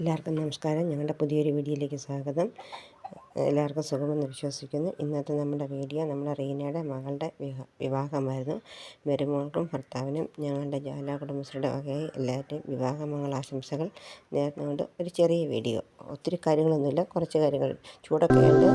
എല്ലാവർക്കും നമസ്കാരം. ഞങ്ങളുടെ പുതിയൊരു വീഡിയോയിലേക്ക് സ്വാഗതം. എല്ലാവർക്കും സുഖമെന്ന് വിശ്വസിക്കുന്നു. ഇന്നത്തെ നമ്മുടെ വീഡിയോ നമ്മുടെ റീനയുടെ മകളുടെ വിവാഹമായിരുന്നു. മരുമകൾക്കും ഭർത്താവിനും ഞങ്ങളുടെ ജാല കുടുംബശ്രീയുടെ വകയായി എല്ലാവരുടെയും വിവാഹമംഗള ആശംസകൾ നേർന്നുകൊണ്ട് ഒരു ചെറിയ വീഡിയോ. ഒത്തിരി കാര്യങ്ങളൊന്നുമില്ല. കുറച്ച് കാര്യങ്ങൾ ചൂടൊക്കെ ഉണ്ട്